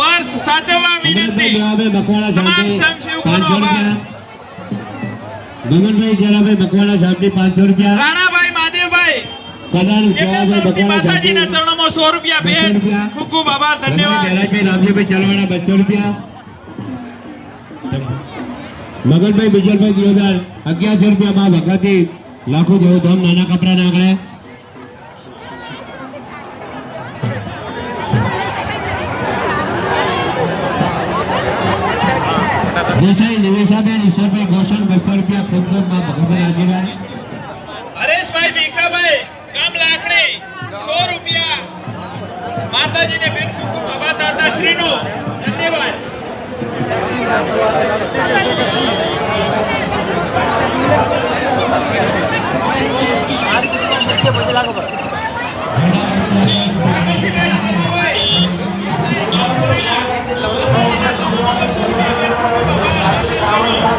Purse સાચવવા વિનંતી. તમામ સ્વયંસેવકોનો આભાર. રૂપિયા. ગગનભાઈ જલાભાઈ મકવાણા સાહેબની પાંચસો રૂપિયા. રાણાભાઈ મહાદેવભાઈ. માતાજીના ચરણોમાં સો રૂપિયા. બસો ખૂબ ખૂબ આભાર ધન્યવાદ. રામજીભાઈ ચલવાણા બસો રૂપિયા. મગનભાઈ બીજલભાઈ દિયોદર અગિયારસો રૂપિયામાં વખતથી લાખો જેવું ધમ નાના કપડા દેસાઈ નિવેશાબેન ઈશ્વરભાઈ ગોશન બસો રૂપિયા ખૂબ ખૂબમાં ભગતભાઈ આજીભાઈ હરેશભાઈ ભીખાભાઈ ગામ લાખણી સો રૂપિયા માતાજીને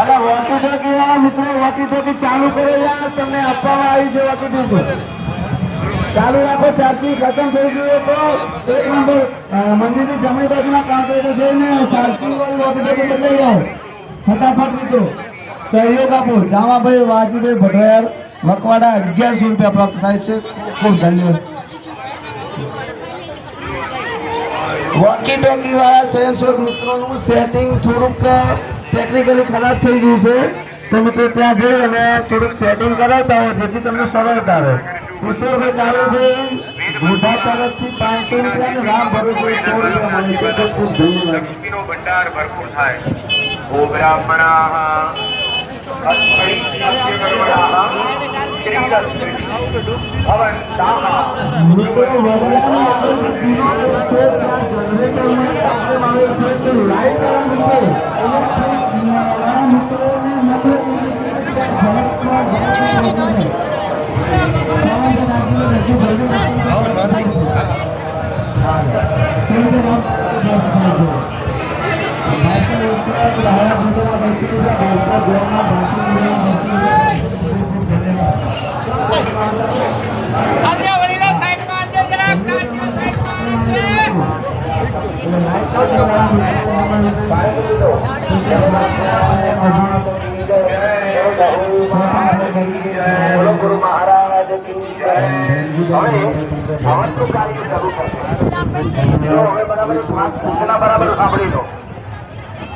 અરે વોકી ટોકી વાળા મિત્રો વોકી ટોકી ચાલુ કરો યાર, તમને આપવામાં આવી છે વોકી ટોકી ચાલુ રાખો ચાર્જિંગ ખતમ થઈ ગયું તો એક નંબર મંદિરની જમણી બાજુના કાંકરે જઈને ચાર્જિંગ વાળી વોકી ટોકી બદલાઈ જાઓ. ફટાફટ મિત્રો, સહયોગ આપો. જામાભાઈ, વાજીભાઈ ભટોયાર મકવાડા અગિયારસો રૂપિયા પ્રાપ્ત થાય છે. ખૂબ ધન્યવાદ. વોકી ટોકી વાળા સ્વયંસેવક મિત્રોનું સેટિંગ થોડુંક ટેકનિકલી ખરાબ થઈ ગયું છે. તો મિત્રો ત્યાં જઈ અને થોડુંક સેટિંગ કરાવતા હોય, જેથી તમને સરળતા રહે કિશોરભાઈ કાળુભાઈ મોઢા તરફથી પાંચસો રૂપિયા અને રામ ભરોસે સો રૂપિયા ભંડાર ભરપૂર થાય. ઓ બ્રાહ્મણાઃ મિત્રો માં આપવામાં આવે છે લાઈવ ઇલેક્ટ્રિક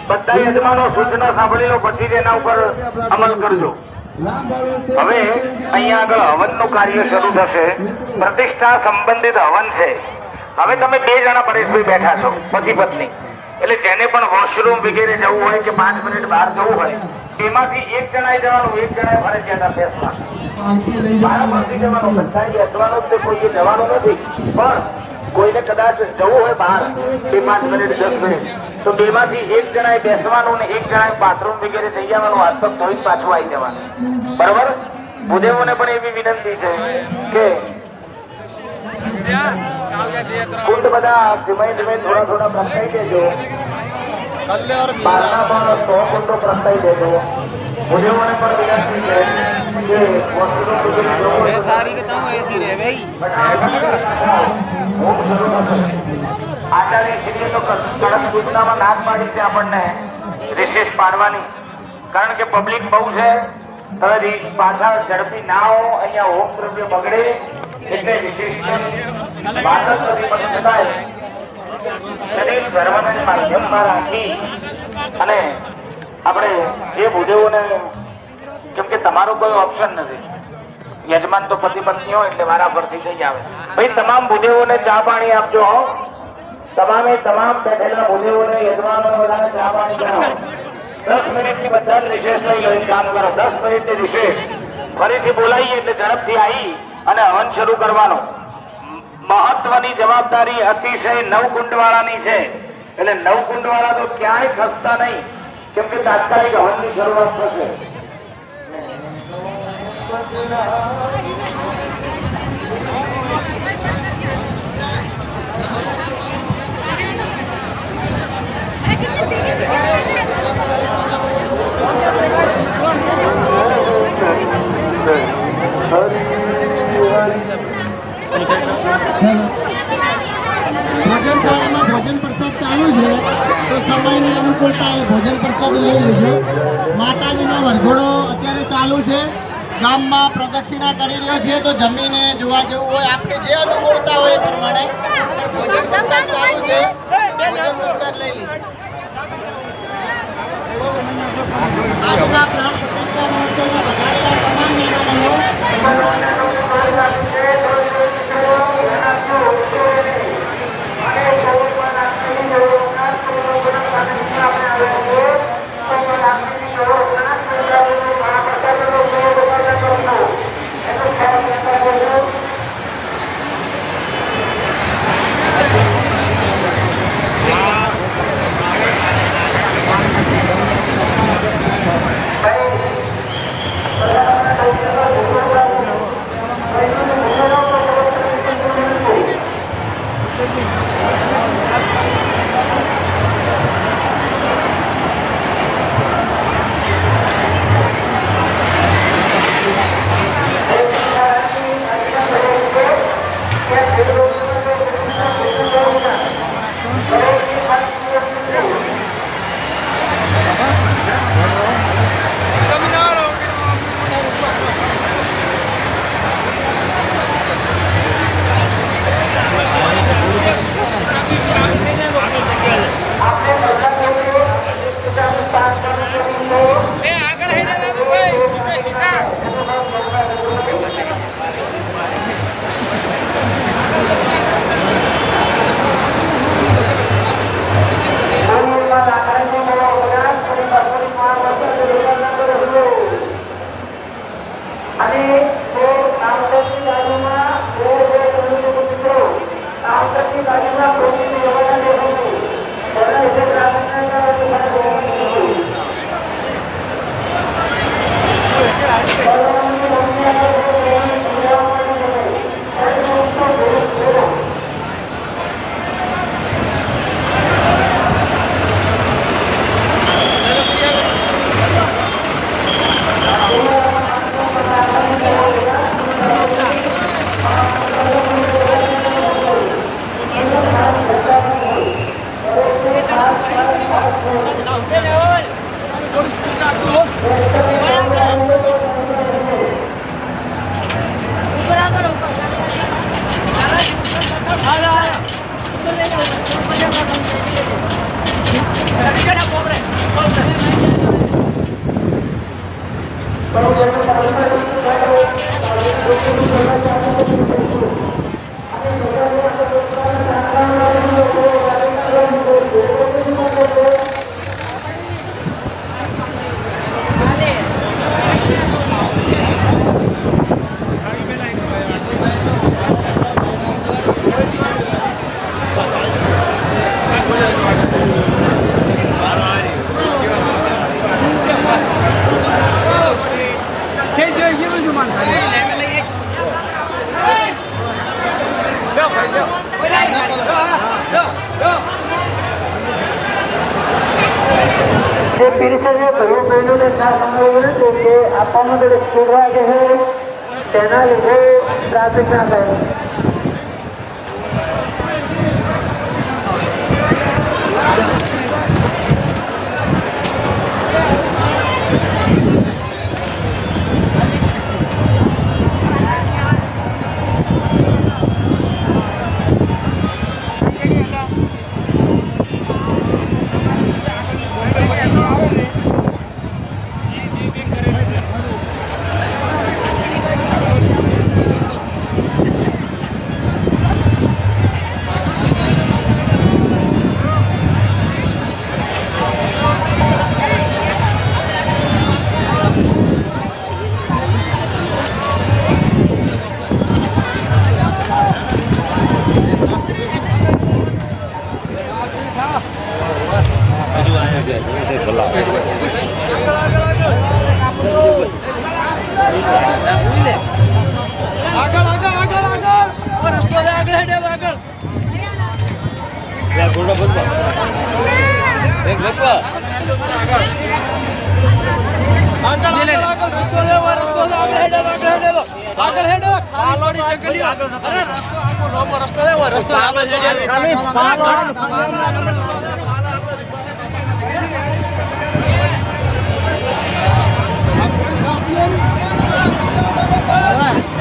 બધા યજમાનો સૂચના સાંભળી લો, પછી તેના ઉપર અમલ કરજો. હવે અહીંયા આગળ હવનનું કાર્ય શરૂ થશે. પ્રતિષ્ઠા સંબંધિત હવન છે. હવે તમે બે જણા પરેશભાઈ બેઠા છો પતિ પત્ની એટલે જેને પણ વોશરૂમ વગેરે જવું હોય કે પાંચ મિનિટ બહાર જવું હોય તેમાંથી એક જણાએ જવાનું, એક જણાએ ફરજિયાત અભ્યાસમાં મારા પરથી જવાનું બધાએ છે, કોઈએ જવાનું નથી, પણ કોઈને કદાચ જવું હોય બહાર, બે પાંચ મિનિટ, દસ તો બેમાંથી એક જણાએ બેસવાનું ને એક જણાએ બાથરૂમ વગેરે જઈ જવાનું હાથ પગ ધોઈને પાછું આવી જવાનું. બરાબર? ભૂદેવોને પણ એવી વિનંતી છે કે કુંડ બધા ધીમે ધીમે થોડા થોડા પ્રગટાઈ દેજો. બહારના પણ સો કુંડો પ્રગટાઈ દેજો. ભૂદેવોને પણ વિનંતી છે કે વસ્તુનો આચાર્યશ્રીએ તો કડક સૂચનામાં નાક પાડી છે આપણને. રિસેસ પાડવાની. કારણ કે પબ્લિક બહુ છે. તમે રી- પાછા ઝડપી ના હો અહીંયા હોમ દ્રવ્ય બગડે, એટલે વિશેષ ભૂદેવોને, કેમ કે તમારો કોઈ ઓપ્શન નથી. યજમાન તો પતિ પત્ની એટલે મારા જઈ આવે. તમામ ભૂદેવોને ચા પાણી આપજો તમામે તમામ બેઠેલા ભૂદેવોને યજમાનો ચા પાણી દસ મિનિટની બધા વિશેષ રિશેષ લઈ લો કામ કરો. દસ મિનિટની રિશેષ ફરીથી બોલાવીએ એટલે ઝડપથી આવી અને હવન શરૂ કરવાનો. મહત્વની જવાબદારી અતિશય નવ કુંડવાળાની છે. એટલે નવ કુંડવાળા તો ક્યાંય ખસતા નહીં. કેમ કે તાત્કાલિક હવનની શરૂઆત થશે. ભોજન ભોજન પ્રસાદ ચાલુ છે. તો સમયની અનુકૂળતા એ ભોજન પ્રસાદ લઈ લેજો માતાજીનો વરઘોડો અત્યારે ચાલુ છે. ગામમાં પ્રદક્ષિણા કરી રહ્યો છે. તો જમીને જોવા જેવું હોય આપણે જે અનુકૂળતા હોય એ પ્રમાણે ભોજન પ્રસાદ ચાલુ છે. ભોજન પ્રસાદ લઈ લેજો જે પીરસે છે ભાઈઓ બહેનોને ખાસ અમારી વિનંતી કે આપવામાં થોડી સ્પીડ વાગે છે. તેના લીધે ટ્રાફિક ના થાય આગળ આગળ આગળ આગળ રસ્તો રે આગળ હેડે આગળ લે ગોડા બદવા એક બદવા આગળ આગળ આગળ રસ્તો રે રસ્તો રે આગળ હેડે આગળ હેડે આગળ હેડે ખાલોડી જંગલી આગળ અરે રસ્તો આગળ રોબો રસ્તો રે રસ્તો આગળ હેડે ખાલી પાલા All right.